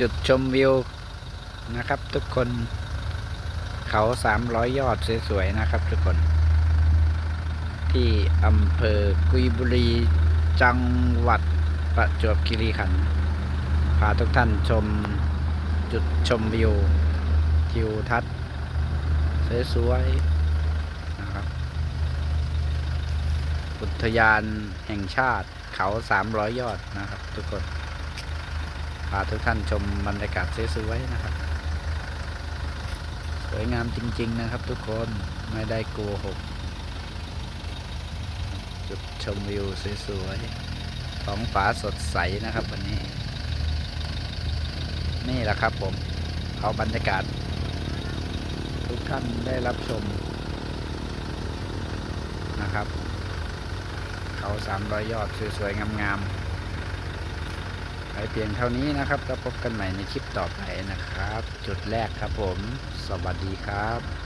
จุดชมวิวนะครับ ทุกคนเขาสามร้อยยอดสวยๆนะครับ ทุกคน ที่อำเภอกุยบุรีจังหวัดประจวบคีรีขันธ์พาทุกท่านชมจุดชมวิวทิวทัศน์สวยๆนะครับ อุทยานแห่งชาติเขาสามร้อยยอดนะครับ ทุกคน พาทุกท่านชมบรรยากาศสวยๆนะครับ สวยงามจริง ๆ นะครับ ทุกคนไม่ได้โกหกจุดชมวิวสวยๆท้องฟ้าสดใสนะครับวันนี้ นี่แหละครับผมเอาบรรยากาศ ทุกท่านได้รับชมนะครับ เขาสามรอยยอดสวยๆงามๆ ไปเพียงเท่านี้นะครับ แล้วพบกันใหม่ในคลิปต่อไปนะครับ จุดแรกครับผม สวัสดีครับ